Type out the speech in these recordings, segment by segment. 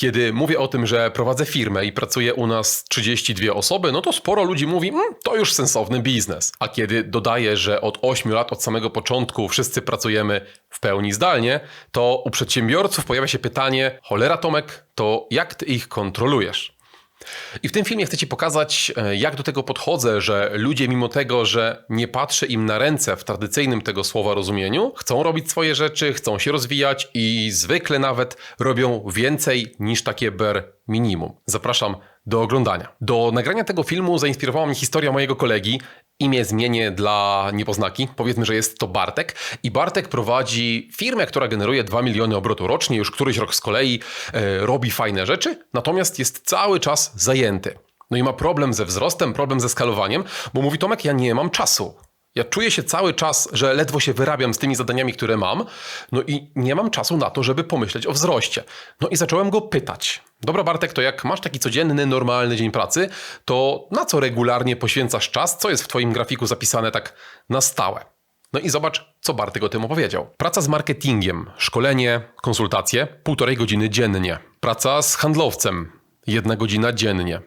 Kiedy mówię o tym, że prowadzę firmę i pracuje u nas 32 osoby, no to sporo ludzi mówi, mm, to już sensowny biznes. A kiedy dodaję, że od 8 lat, od samego początku wszyscy pracujemy w pełni zdalnie, to u przedsiębiorców pojawia się pytanie, cholera Tomek, to jak ty ich kontrolujesz? I w tym filmie chcę Ci pokazać, e, jak do tego podchodzę, że ludzie, mimo tego, że nie patrzę im na ręce w tradycyjnym tego słowa rozumieniu, chcą robić swoje rzeczy, chcą się rozwijać i zwykle nawet robią więcej niż takie bare minimum. Zapraszam do oglądania. Do nagrania tego filmu zainspirowała mnie historia mojego kolegi. Imię zmienię dla niepoznaki. Powiedzmy, że jest to Bartek. I Bartek prowadzi firmę, która generuje 2 miliony obrotu rocznie. Już któryś rok z kolei e, robi fajne rzeczy, natomiast jest cały czas zajęty. No i ma problem ze wzrostem, problem ze skalowaniem, bo mówi Tomek, ja nie mam czasu. Ja czuję się cały czas, że ledwo się wyrabiam z tymi zadaniami, które mam, no i nie mam czasu na to, żeby pomyśleć o wzroście. No i zacząłem go pytać. Dobra, Bartek, to jak masz taki codzienny, normalny dzień pracy, to na co regularnie poświęcasz czas? Co jest w Twoim grafiku zapisane tak na stałe? No i zobacz, co Bartek o tym opowiedział. Praca z marketingiem, szkolenie, konsultacje, półtorej godziny dziennie. Praca z handlowcem, jedna godzina dziennie.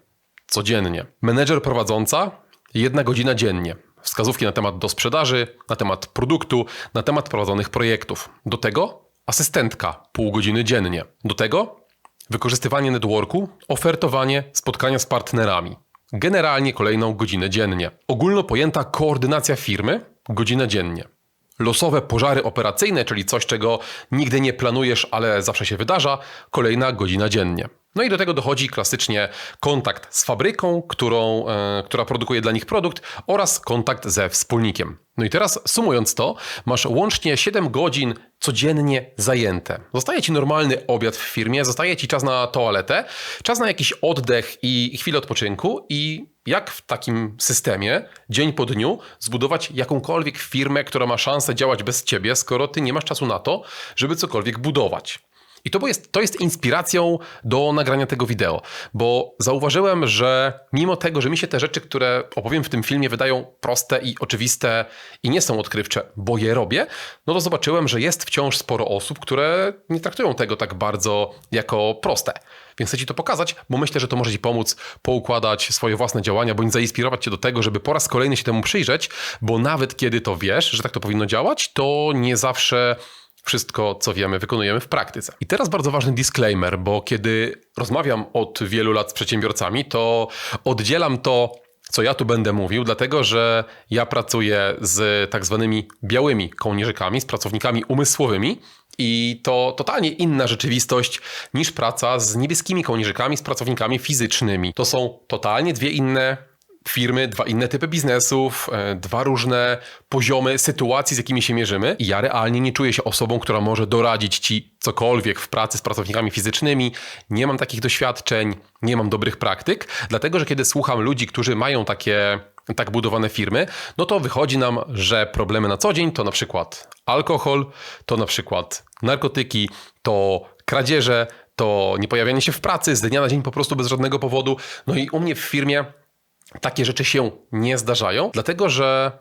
Codziennie. Menedżer prowadząca, jedna godzina dziennie wskazówki na temat do sprzedaży, na temat produktu, na temat prowadzonych projektów. Do tego asystentka pół godziny dziennie. Do tego wykorzystywanie networku, ofertowanie, spotkania z partnerami. Generalnie kolejną godzinę dziennie. Ogólno pojęta koordynacja firmy godzinę dziennie. Losowe pożary operacyjne, czyli coś, czego nigdy nie planujesz, ale zawsze się wydarza, kolejna godzina dziennie. No i do tego dochodzi klasycznie kontakt z fabryką, którą, e, która produkuje dla nich produkt oraz kontakt ze wspólnikiem. No i teraz sumując to, masz łącznie 7 godzin codziennie zajęte. Zostaje ci normalny obiad w firmie, zostaje ci czas na toaletę, czas na jakiś oddech i chwilę odpoczynku i jak w takim systemie, dzień po dniu, zbudować jakąkolwiek firmę, która ma szansę działać bez ciebie, skoro ty nie masz czasu na to, żeby cokolwiek budować. I to jest, to jest inspiracją do nagrania tego wideo, bo zauważyłem, że mimo tego, że mi się te rzeczy, które opowiem w tym filmie, wydają proste i oczywiste i nie są odkrywcze, bo je robię, no to zobaczyłem, że jest wciąż sporo osób, które nie traktują tego tak bardzo jako proste. Więc chcę Ci to pokazać, bo myślę, że to może Ci pomóc poukładać swoje własne działania, bądź zainspirować Cię do tego, żeby po raz kolejny się temu przyjrzeć, bo nawet kiedy to wiesz, że tak to powinno działać, to nie zawsze wszystko, co wiemy, wykonujemy w praktyce. I teraz bardzo ważny disclaimer, bo kiedy rozmawiam od wielu lat z przedsiębiorcami, to oddzielam to co ja tu będę mówił, dlatego że ja pracuję z tak zwanymi białymi kołnierzykami, z pracownikami umysłowymi i to totalnie inna rzeczywistość niż praca z niebieskimi kołnierzykami, z pracownikami fizycznymi. To są totalnie dwie inne firmy, dwa inne typy biznesów, e, dwa różne poziomy sytuacji, z jakimi się mierzymy. I ja realnie nie czuję się osobą, która może doradzić ci cokolwiek w pracy z pracownikami fizycznymi. Nie mam takich doświadczeń, nie mam dobrych praktyk, dlatego że kiedy słucham ludzi, którzy mają takie tak budowane firmy, no to wychodzi nam, że problemy na co dzień to na przykład alkohol, to na przykład narkotyki, to kradzieże, to niepojawianie się w pracy z dnia na dzień po prostu bez żadnego powodu. No i u mnie w firmie takie rzeczy się nie zdarzają, dlatego że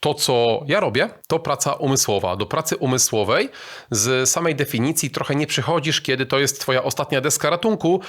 to, co ja robię, to praca umysłowa. Do pracy umysłowej z samej definicji trochę nie przychodzisz, kiedy to jest Twoja ostatnia deska ratunku,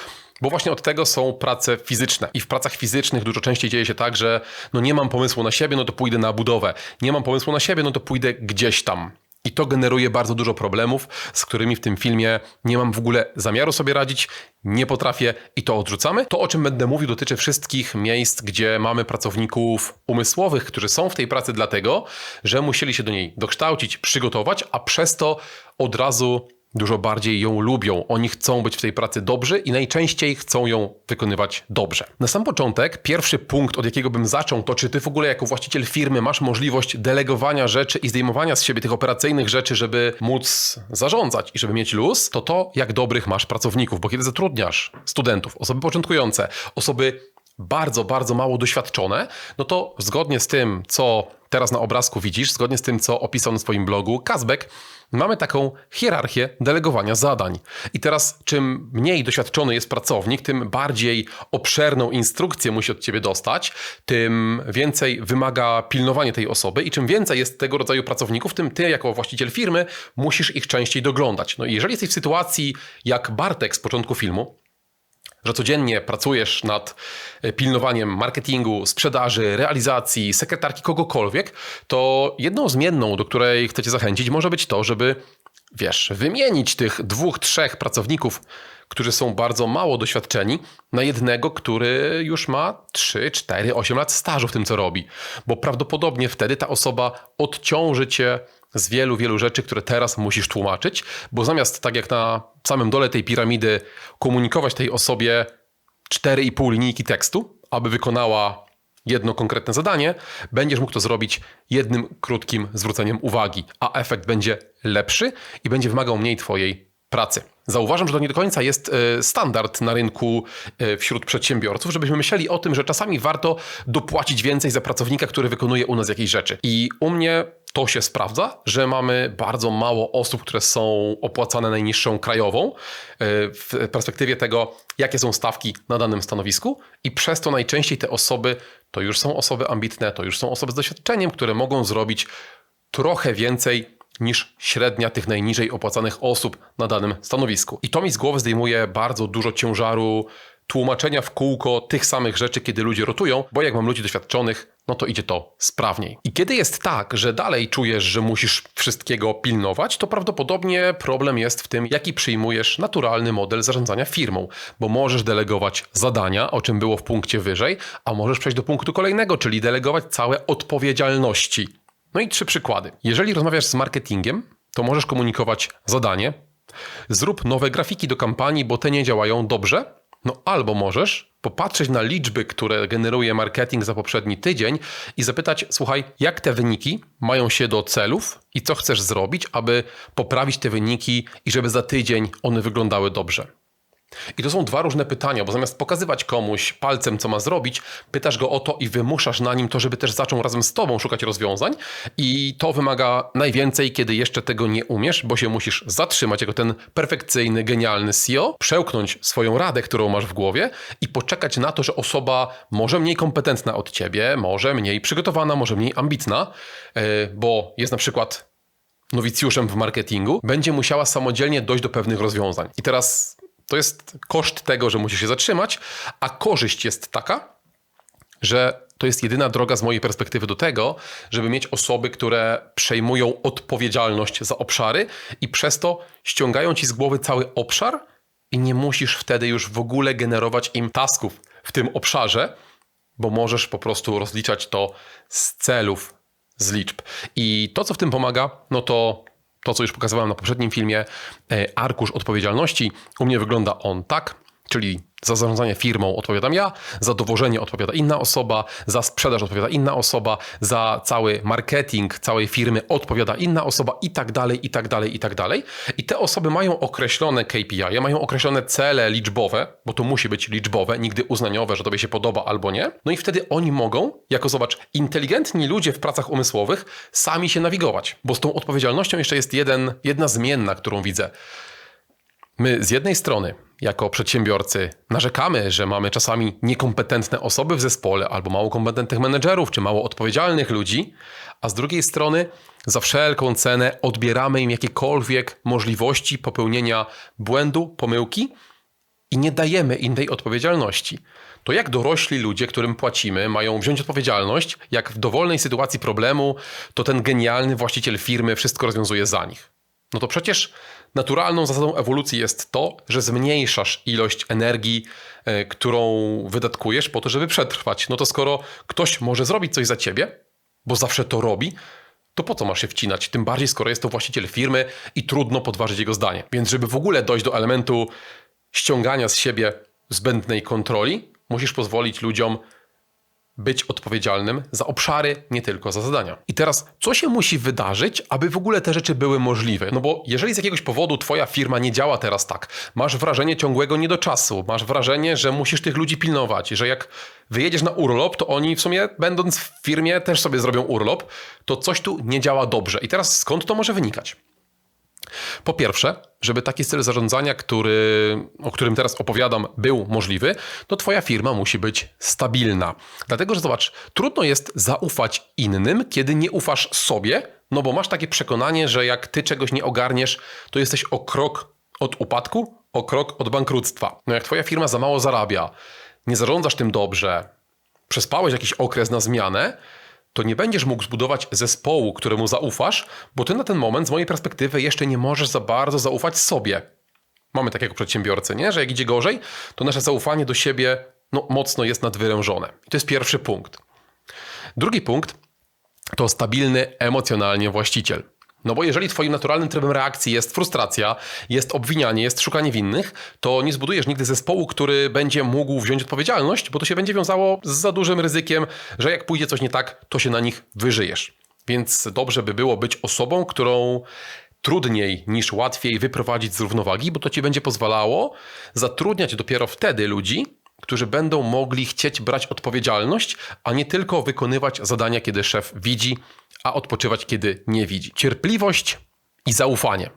bo właśnie od tego są prace fizyczne. I w pracach fizycznych dużo częściej dzieje się tak, że no nie mam pomysłu na siebie, no to pójdę na budowę. Nie mam pomysłu na siebie, no to pójdę gdzieś tam. I to generuje bardzo dużo problemów, z którymi w tym filmie nie mam w ogóle zamiaru sobie radzić, nie potrafię i to odrzucamy. To, o czym będę mówił, dotyczy wszystkich miejsc, gdzie mamy pracowników umysłowych, którzy są w tej pracy dlatego, że musieli się do niej dokształcić, przygotować, a przez to od razu dużo bardziej ją lubią. Oni chcą być w tej pracy dobrzy i najczęściej chcą ją wykonywać dobrze. Na sam początek, pierwszy punkt, od jakiego bym zaczął, to czy ty w ogóle jako właściciel firmy masz możliwość delegowania rzeczy i zdejmowania z siebie tych operacyjnych rzeczy, żeby móc zarządzać i żeby mieć luz, to to, jak dobrych masz pracowników, bo kiedy zatrudniasz studentów, osoby początkujące, osoby bardzo, bardzo mało doświadczone, no to zgodnie z tym, co teraz na obrazku widzisz, zgodnie z tym, co opisał na swoim blogu Kazbek, mamy taką hierarchię delegowania zadań. I teraz, czym mniej doświadczony jest pracownik, tym bardziej obszerną instrukcję musi od ciebie dostać, tym więcej wymaga pilnowanie tej osoby i czym więcej jest tego rodzaju pracowników, tym ty jako właściciel firmy musisz ich częściej doglądać. No i jeżeli jesteś w sytuacji jak Bartek z początku filmu, że codziennie pracujesz nad e, pilnowaniem marketingu, sprzedaży, realizacji, sekretarki kogokolwiek, to jedną zmienną, do której chcecie zachęcić, może być to, żeby, wiesz, wymienić tych dwóch, trzech pracowników, którzy są bardzo mało doświadczeni, na jednego, który już ma 3, 4, 8 lat stażu w tym, co robi. Bo prawdopodobnie wtedy ta osoba odciąży cię z wielu, wielu rzeczy, które teraz musisz tłumaczyć, bo zamiast tak jak na samym dole tej piramidy komunikować tej osobie 4,5 linijki tekstu, aby wykonała jedno konkretne zadanie, będziesz mógł to zrobić jednym krótkim zwróceniem uwagi, a efekt będzie lepszy i będzie wymagał mniej Twojej pracy. Zauważam, że to nie do końca jest e, standard na rynku e, wśród przedsiębiorców, żebyśmy myśleli o tym, że czasami warto dopłacić więcej za pracownika, który wykonuje u nas jakieś rzeczy. I u mnie to się sprawdza, że mamy bardzo mało osób, które są opłacane najniższą krajową e, w perspektywie tego, jakie są stawki na danym stanowisku, i przez to najczęściej te osoby to już są osoby ambitne, to już są osoby z doświadczeniem, które mogą zrobić trochę więcej niż średnia tych najniżej opłacanych osób na danym stanowisku. I to mi z głowy zdejmuje bardzo dużo ciężaru tłumaczenia w kółko tych samych rzeczy, kiedy ludzie rotują, bo jak mam ludzi doświadczonych, no to idzie to sprawniej. I kiedy jest tak, że dalej czujesz, że musisz wszystkiego pilnować, to prawdopodobnie problem jest w tym, jaki przyjmujesz naturalny model zarządzania firmą, bo możesz delegować zadania, o czym było w punkcie wyżej, a możesz przejść do punktu kolejnego, czyli delegować całe odpowiedzialności. No i trzy przykłady. Jeżeli rozmawiasz z marketingiem, to możesz komunikować zadanie, zrób nowe grafiki do kampanii, bo te nie działają dobrze, no albo możesz popatrzeć na liczby, które generuje marketing za poprzedni tydzień i zapytać, słuchaj, jak te wyniki mają się do celów i co chcesz zrobić, aby poprawić te wyniki i żeby za tydzień one wyglądały dobrze. I to są dwa różne pytania, bo zamiast pokazywać komuś palcem, co ma zrobić, pytasz go o to i wymuszasz na nim to, żeby też zaczął razem z tobą szukać rozwiązań. I to wymaga najwięcej, kiedy jeszcze tego nie umiesz, bo się musisz zatrzymać jako ten perfekcyjny, genialny CEO, przełknąć swoją radę, którą masz w głowie i poczekać na to, że osoba może mniej kompetentna od ciebie, może mniej przygotowana, może mniej ambitna, e, bo jest na przykład nowicjuszem w marketingu, będzie musiała samodzielnie dojść do pewnych rozwiązań. I teraz to jest koszt tego, że musisz się zatrzymać, a korzyść jest taka, że to jest jedyna droga z mojej perspektywy do tego, żeby mieć osoby, które przejmują odpowiedzialność za obszary i przez to ściągają ci z głowy cały obszar i nie musisz wtedy już w ogóle generować im tasków w tym obszarze, bo możesz po prostu rozliczać to z celów, z liczb. I to, co w tym pomaga, no to to, co już pokazywałem na poprzednim filmie, e, arkusz odpowiedzialności. U mnie wygląda on tak, czyli za zarządzanie firmą odpowiadam ja, za dowożenie odpowiada inna osoba, za sprzedaż odpowiada inna osoba, za cały marketing całej firmy odpowiada inna osoba i tak dalej, i tak dalej, i tak dalej. I te osoby mają określone KPI, mają określone cele liczbowe, bo to musi być liczbowe, nigdy uznaniowe, że tobie się podoba albo nie. No i wtedy oni mogą, jako zobacz, inteligentni ludzie w pracach umysłowych sami się nawigować, bo z tą odpowiedzialnością jeszcze jest jeden, jedna zmienna, którą widzę. My z jednej strony jako przedsiębiorcy narzekamy, że mamy czasami niekompetentne osoby w zespole, albo mało kompetentnych menedżerów, czy mało odpowiedzialnych ludzi, a z drugiej strony za wszelką cenę odbieramy im jakiekolwiek możliwości popełnienia błędu, pomyłki i nie dajemy im tej odpowiedzialności. To jak dorośli ludzie, którym płacimy, mają wziąć odpowiedzialność, jak w dowolnej sytuacji problemu, to ten genialny właściciel firmy wszystko rozwiązuje za nich. No to przecież naturalną zasadą ewolucji jest to, że zmniejszasz ilość energii, e, którą wydatkujesz po to, żeby przetrwać. No to skoro ktoś może zrobić coś za ciebie, bo zawsze to robi, to po co masz się wcinać? Tym bardziej, skoro jest to właściciel firmy i trudno podważyć jego zdanie. Więc, żeby w ogóle dojść do elementu ściągania z siebie zbędnej kontroli, musisz pozwolić ludziom być odpowiedzialnym za obszary, nie tylko za zadania. I teraz, co się musi wydarzyć, aby w ogóle te rzeczy były możliwe? No bo jeżeli z jakiegoś powodu twoja firma nie działa teraz tak, masz wrażenie ciągłego niedoczasu, masz wrażenie, że musisz tych ludzi pilnować, że jak wyjedziesz na urlop, to oni w sumie, będąc w firmie, też sobie zrobią urlop, to coś tu nie działa dobrze. I teraz skąd to może wynikać? Po pierwsze, żeby taki styl zarządzania, który, o którym teraz opowiadam, był możliwy, to Twoja firma musi być stabilna. Dlatego, że zobacz, trudno jest zaufać innym, kiedy nie ufasz sobie, no bo masz takie przekonanie, że jak Ty czegoś nie ogarniesz, to jesteś o krok od upadku, o krok od bankructwa. No jak Twoja firma za mało zarabia, nie zarządzasz tym dobrze, przespałeś jakiś okres na zmianę, to nie będziesz mógł zbudować zespołu, któremu zaufasz, bo ty na ten moment, z mojej perspektywy, jeszcze nie możesz za bardzo zaufać sobie. Mamy takiego przedsiębiorcę, nie? że jak idzie gorzej, to nasze zaufanie do siebie no, mocno jest nadwyrężone. I to jest pierwszy punkt. Drugi punkt to stabilny emocjonalnie właściciel. No bo jeżeli twoim naturalnym trybem reakcji jest frustracja, jest obwinianie, jest szukanie winnych, to nie zbudujesz nigdy zespołu, który będzie mógł wziąć odpowiedzialność, bo to się będzie wiązało z za dużym ryzykiem, że jak pójdzie coś nie tak, to się na nich wyżyjesz. Więc dobrze by było być osobą, którą trudniej niż łatwiej wyprowadzić z równowagi, bo to ci będzie pozwalało zatrudniać dopiero wtedy ludzi, którzy będą mogli chcieć brać odpowiedzialność, a nie tylko wykonywać zadania, kiedy szef widzi, a odpoczywać, kiedy nie widzi. Cierpliwość i zaufanie.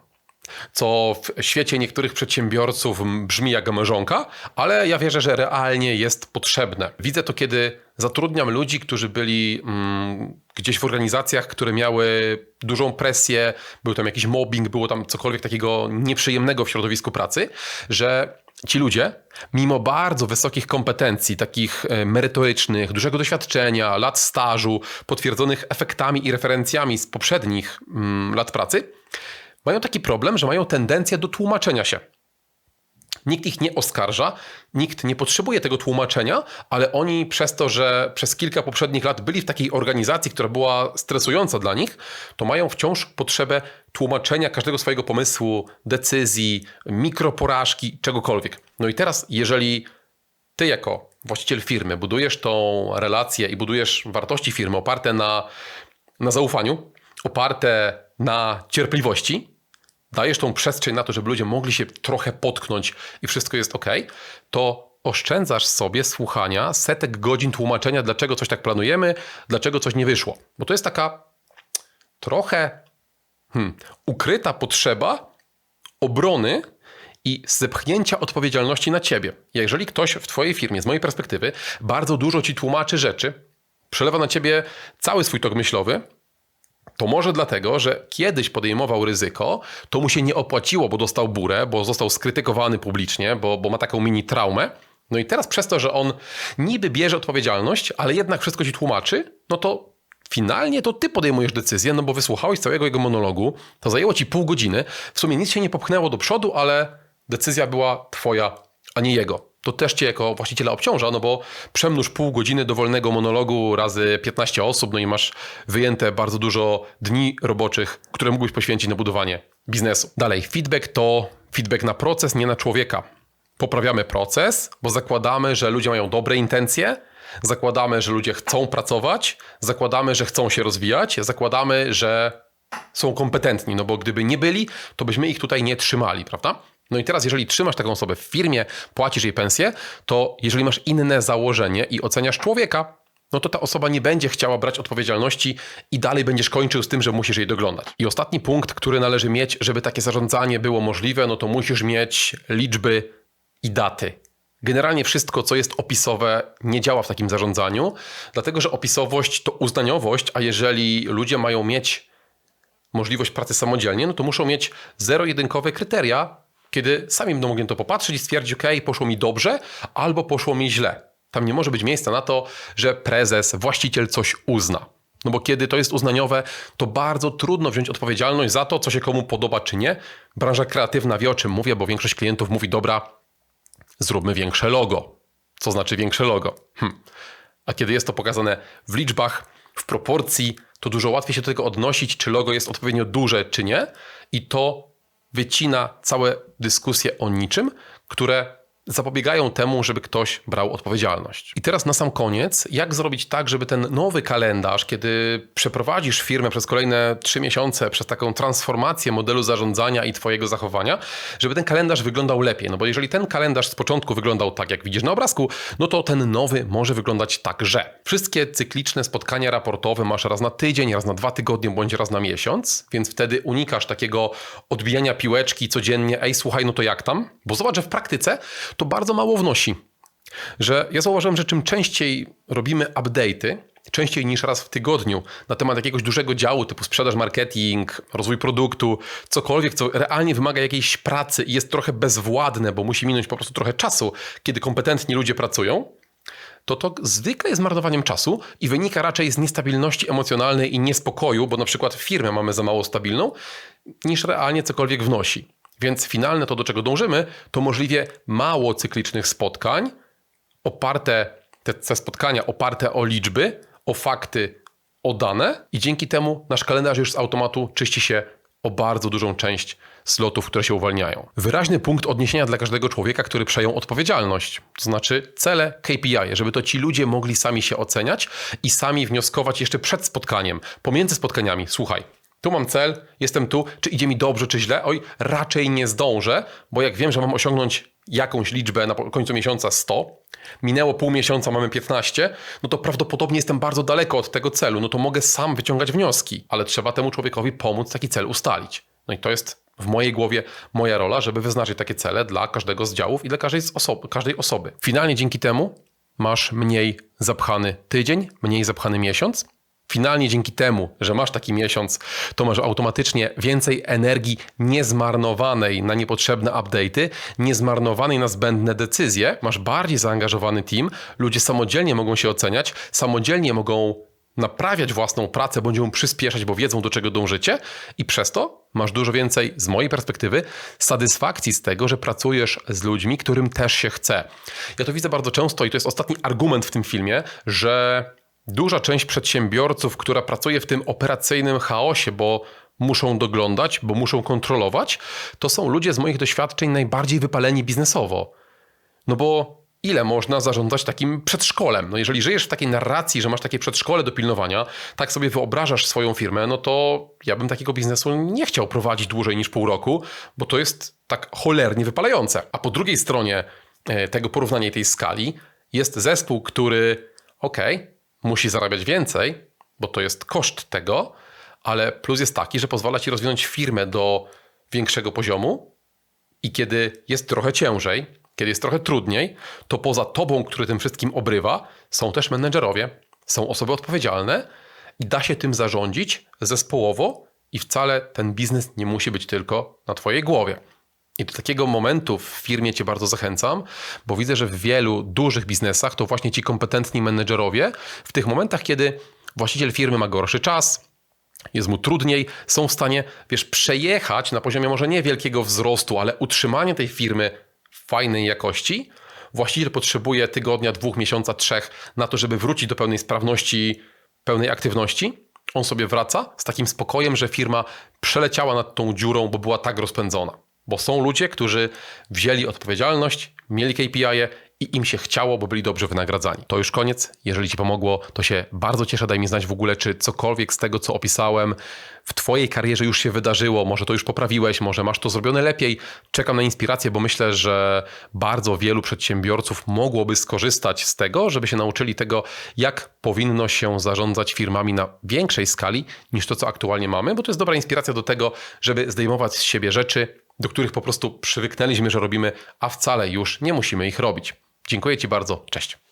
Co w świecie niektórych przedsiębiorców brzmi jak mężonka, ale ja wierzę, że realnie jest potrzebne. Widzę to, kiedy zatrudniam ludzi, którzy byli mm, gdzieś w organizacjach, które miały dużą presję, był tam jakiś mobbing, było tam cokolwiek takiego nieprzyjemnego w środowisku pracy, że ci ludzie, mimo bardzo wysokich kompetencji, takich e, merytorycznych, dużego doświadczenia, lat stażu, potwierdzonych efektami i referencjami z poprzednich mm, lat pracy, mają taki problem, że mają tendencję do tłumaczenia się. Nikt ich nie oskarża, nikt nie potrzebuje tego tłumaczenia, ale oni przez to, że przez kilka poprzednich lat byli w takiej organizacji, która była stresująca dla nich, to mają wciąż potrzebę tłumaczenia każdego swojego pomysłu, decyzji, mikroporażki, czegokolwiek. No i teraz, jeżeli ty jako właściciel firmy budujesz tą relację i budujesz wartości firmy oparte na, na zaufaniu, oparte na cierpliwości, dajesz tą przestrzeń na to, żeby ludzie mogli się trochę potknąć i wszystko jest ok, to oszczędzasz sobie słuchania setek godzin tłumaczenia, dlaczego coś tak planujemy, dlaczego coś nie wyszło. Bo to jest taka trochę hmm, ukryta potrzeba obrony i zepchnięcia odpowiedzialności na ciebie. Jeżeli ktoś w twojej firmie, z mojej perspektywy, bardzo dużo ci tłumaczy rzeczy, przelewa na ciebie cały swój tok myślowy, to może dlatego, że kiedyś podejmował ryzyko, to mu się nie opłaciło, bo dostał burę, bo został skrytykowany publicznie, bo, bo ma taką mini traumę. No i teraz przez to, że on niby bierze odpowiedzialność, ale jednak wszystko ci tłumaczy, no to finalnie to ty podejmujesz decyzję, no bo wysłuchałeś całego jego monologu, to zajęło ci pół godziny, w sumie nic się nie popchnęło do przodu, ale decyzja była twoja, a nie jego to też cię jako właściciela obciąża, no bo przemnóż pół godziny dowolnego monologu razy 15 osób, no i masz wyjęte bardzo dużo dni roboczych, które mógłbyś poświęcić na budowanie biznesu. Dalej, feedback to feedback na proces, nie na człowieka. Poprawiamy proces, bo zakładamy, że ludzie mają dobre intencje, zakładamy, że ludzie chcą pracować, zakładamy, że chcą się rozwijać, zakładamy, że są kompetentni, no bo gdyby nie byli, to byśmy ich tutaj nie trzymali, prawda? No i teraz, jeżeli trzymasz taką osobę w firmie, płacisz jej pensję, to jeżeli masz inne założenie i oceniasz człowieka, no to ta osoba nie będzie chciała brać odpowiedzialności i dalej będziesz kończył z tym, że musisz jej doglądać. I ostatni punkt, który należy mieć, żeby takie zarządzanie było możliwe, no to musisz mieć liczby i daty. Generalnie wszystko, co jest opisowe, nie działa w takim zarządzaniu, dlatego że opisowość to uznaniowość, a jeżeli ludzie mają mieć możliwość pracy samodzielnie, no to muszą mieć zero-jedynkowe kryteria, kiedy sami będą mogli to popatrzeć i stwierdzić, ok, poszło mi dobrze albo poszło mi źle. Tam nie może być miejsca na to, że prezes, właściciel coś uzna. No bo kiedy to jest uznaniowe, to bardzo trudno wziąć odpowiedzialność za to, co się komu podoba czy nie. Branża kreatywna wie o czym mówię, bo większość klientów mówi, dobra, zróbmy większe logo. Co znaczy większe logo? Hm. A kiedy jest to pokazane w liczbach, w proporcji, to dużo łatwiej się do tego odnosić, czy logo jest odpowiednio duże, czy nie. I to wycina całe dyskusje o niczym, które zapobiegają temu, żeby ktoś brał odpowiedzialność. I teraz na sam koniec, jak zrobić tak, żeby ten nowy kalendarz, kiedy przeprowadzisz firmę przez kolejne trzy miesiące, przez taką transformację modelu zarządzania i Twojego zachowania, żeby ten kalendarz wyglądał lepiej. No bo jeżeli ten kalendarz z początku wyglądał tak, jak widzisz na obrazku, no to ten nowy może wyglądać tak, że wszystkie cykliczne spotkania raportowe masz raz na tydzień, raz na dwa tygodnie, bądź raz na miesiąc, więc wtedy unikasz takiego odbijania piłeczki codziennie, ej słuchaj, no to jak tam? Bo zobacz, że w praktyce to bardzo mało wnosi. Że ja zauważyłem, że czym częściej robimy update'y, częściej niż raz w tygodniu na temat jakiegoś dużego działu typu sprzedaż, marketing, rozwój produktu, cokolwiek, co realnie wymaga jakiejś pracy i jest trochę bezwładne, bo musi minąć po prostu trochę czasu, kiedy kompetentni ludzie pracują, to to zwykle jest marnowaniem czasu i wynika raczej z niestabilności emocjonalnej i niespokoju, bo na przykład firmę mamy za mało stabilną, niż realnie cokolwiek wnosi. Więc finalne to, do czego dążymy, to możliwie mało cyklicznych spotkań, oparte, te, te spotkania oparte o liczby, o fakty, o dane i dzięki temu nasz kalendarz już z automatu czyści się o bardzo dużą część slotów, które się uwalniają. Wyraźny punkt odniesienia dla każdego człowieka, który przejął odpowiedzialność, to znaczy cele KPI, żeby to ci ludzie mogli sami się oceniać i sami wnioskować jeszcze przed spotkaniem, pomiędzy spotkaniami. Słuchaj, tu mam cel, jestem tu, czy idzie mi dobrze, czy źle? Oj, raczej nie zdążę, bo jak wiem, że mam osiągnąć jakąś liczbę na końcu miesiąca 100, minęło pół miesiąca, mamy 15, no to prawdopodobnie jestem bardzo daleko od tego celu, no to mogę sam wyciągać wnioski, ale trzeba temu człowiekowi pomóc taki cel ustalić. No i to jest w mojej głowie moja rola, żeby wyznaczyć takie cele dla każdego z działów i dla każdej, osoby, każdej osoby. Finalnie dzięki temu masz mniej zapchany tydzień, mniej zapchany miesiąc, Finalnie dzięki temu, że masz taki miesiąc, to masz automatycznie więcej energii niezmarnowanej na niepotrzebne update'y, niezmarnowanej na zbędne decyzje, masz bardziej zaangażowany team, ludzie samodzielnie mogą się oceniać, samodzielnie mogą naprawiać własną pracę, bądź ją przyspieszać, bo wiedzą do czego dążycie i przez to masz dużo więcej, z mojej perspektywy, satysfakcji z tego, że pracujesz z ludźmi, którym też się chce. Ja to widzę bardzo często i to jest ostatni argument w tym filmie, że Duża część przedsiębiorców, która pracuje w tym operacyjnym chaosie, bo muszą doglądać, bo muszą kontrolować, to są ludzie z moich doświadczeń najbardziej wypaleni biznesowo. No bo ile można zarządzać takim przedszkolem? No jeżeli żyjesz w takiej narracji, że masz takie przedszkole do pilnowania, tak sobie wyobrażasz swoją firmę, no to ja bym takiego biznesu nie chciał prowadzić dłużej niż pół roku, bo to jest tak cholernie wypalające. A po drugiej stronie e, tego porównania i tej skali jest zespół, który, okej, okay, musi zarabiać więcej, bo to jest koszt tego, ale plus jest taki, że pozwala ci rozwinąć firmę do większego poziomu i kiedy jest trochę ciężej, kiedy jest trochę trudniej, to poza tobą, który tym wszystkim obrywa, są też menedżerowie, są osoby odpowiedzialne i da się tym zarządzić zespołowo i wcale ten biznes nie musi być tylko na twojej głowie. I do takiego momentu w firmie Cię bardzo zachęcam, bo widzę, że w wielu dużych biznesach to właśnie ci kompetentni menedżerowie w tych momentach, kiedy właściciel firmy ma gorszy czas, jest mu trudniej, są w stanie, wiesz, przejechać na poziomie może nie wielkiego wzrostu, ale utrzymanie tej firmy fajnej jakości. Właściciel potrzebuje tygodnia, dwóch, miesiąca, trzech na to, żeby wrócić do pełnej sprawności, pełnej aktywności. On sobie wraca z takim spokojem, że firma przeleciała nad tą dziurą, bo była tak rozpędzona. Bo są ludzie, którzy wzięli odpowiedzialność, mieli KPI -e i im się chciało, bo byli dobrze wynagradzani. To już koniec. Jeżeli Ci pomogło, to się bardzo cieszę. Daj mi znać w ogóle, czy cokolwiek z tego, co opisałem, w Twojej karierze już się wydarzyło. Może to już poprawiłeś, może masz to zrobione lepiej. Czekam na inspirację, bo myślę, że bardzo wielu przedsiębiorców mogłoby skorzystać z tego, żeby się nauczyli tego, jak powinno się zarządzać firmami na większej skali niż to, co aktualnie mamy, bo to jest dobra inspiracja do tego, żeby zdejmować z siebie rzeczy, do których po prostu przywyknęliśmy, że robimy, a wcale już nie musimy ich robić. Dziękuję Ci bardzo. Cześć.